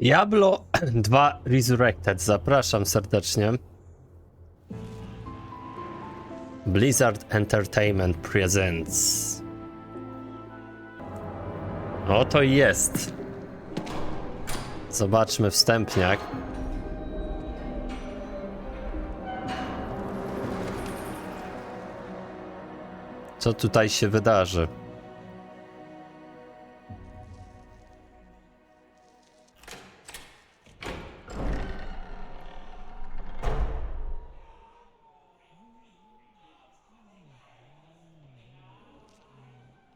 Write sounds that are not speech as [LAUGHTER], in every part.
Diablo [CLEARS THROAT] 2 Resurrected. Zapraszam serdecznie. Blizzard Entertainment Presents. Oto i jest. Zobaczmy wstępniak. Co tutaj się wydarzy?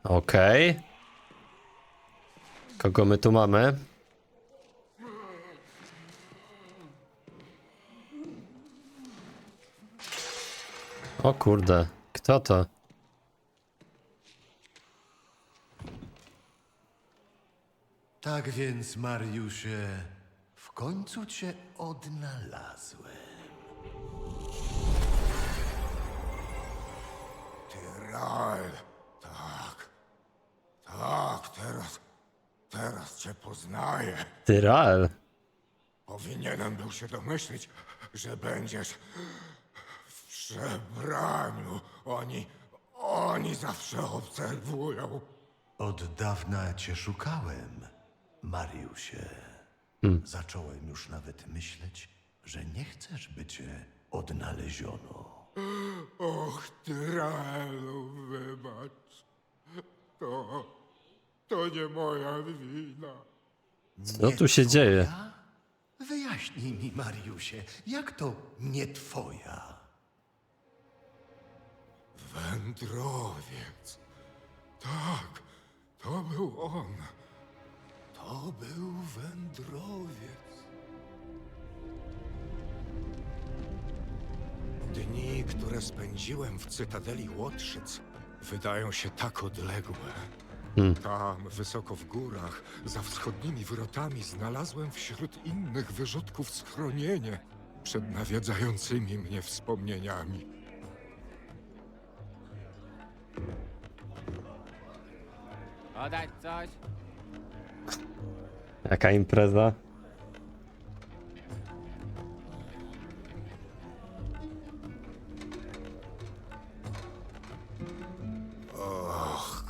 Okej. Kogo my tu mamy? O kurde, kto to? Tak więc, Mariusze, w końcu cię odnalazłem. Cię poznaję. Tyral. Powinienem był się domyślić, że będziesz w przebraniu. Oni. Oni zawsze obserwują. Od dawna cię szukałem, Mariusie. Zacząłem już nawet myśleć, że nie chcesz, by cię odnaleziono. Och, Tyralu, wybacz. To. To nie moja wina. Co tu się dzieje? Wyjaśnij mi, Mariusie, jak to nie twoja? Wędrowiec. Tak, to był on. To był wędrowiec. Dni, które spędziłem w Cytadeli Łotrzyc, wydają się tak odległe. Tam, wysoko w górach, za wschodnimi wrotami, znalazłem wśród innych wyrzutków schronienie przed nawiedzającymi mnie wspomnieniami. Podać coś? Jaka impreza?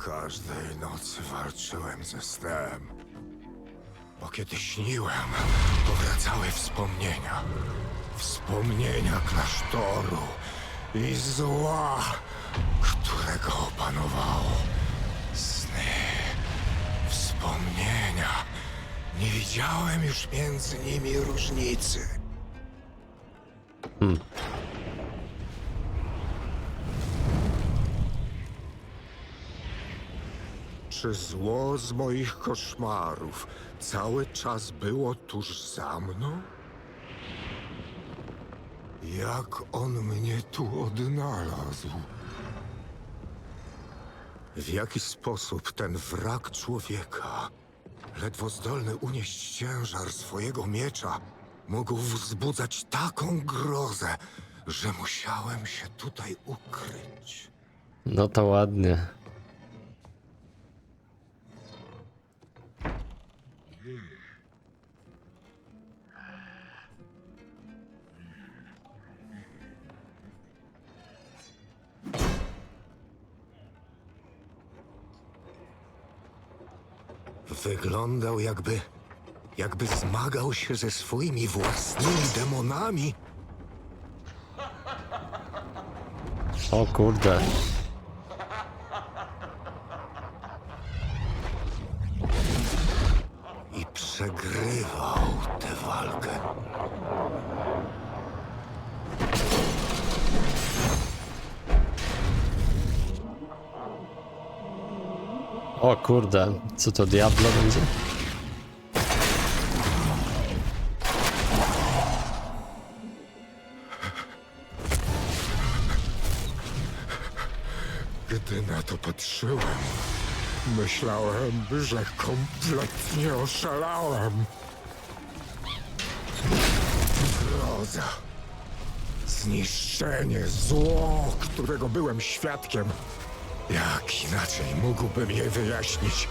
Każdej nocy walczyłem ze snem. Bo kiedy śniłem, powracały wspomnienia. Wspomnienia klasztoru i zła, którego opanowało. Sny, wspomnienia. Nie widziałem już między nimi różnicy. Czy zło z moich koszmarów cały czas było tuż za mną? Jak on mnie tu odnalazł? W jaki sposób ten wrak człowieka, ledwo zdolny unieść ciężar swojego miecza, mógł wzbudzać taką grozę, że musiałem się tutaj ukryć? No to ładnie. Wyglądał jakby. jakby zmagał się ze swoimi własnymi demonami. O kurde. O kurde. Co to Diablo będzie? Gdy na to patrzyłem, myślałem, że kompletnie oszalałem. Groza. Zniszczenie, zło, którego byłem świadkiem. Jak inaczej mógłbym je wyjaśnić?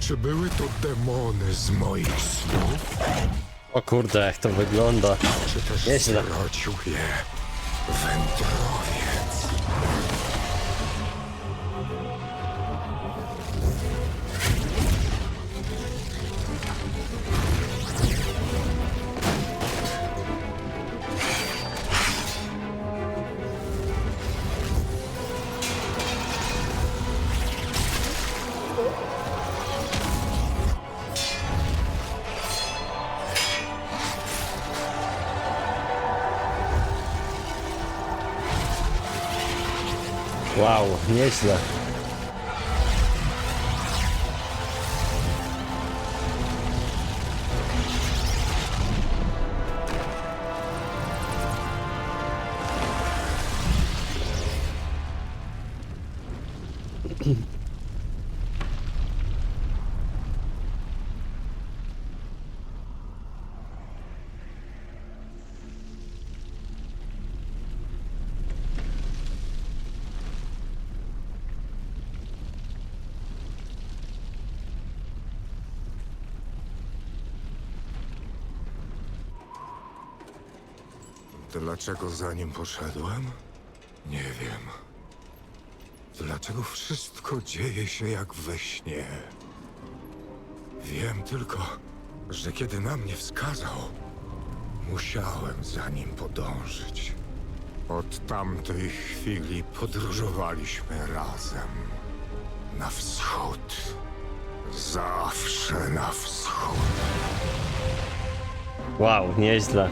Czy były to demony z moich snów? O kurde, jak to wygląda. Czy też Nieźle. zrodził je wędrowiec? Wow, nieźle. Dlaczego za nim poszedłem? Nie wiem. Dlaczego wszystko dzieje się jak we śnie? Wiem tylko, że kiedy na mnie wskazał, musiałem za nim podążyć. Od tamtej chwili podróżowaliśmy razem. Na wschód. Zawsze na wschód. Wow, nieźle.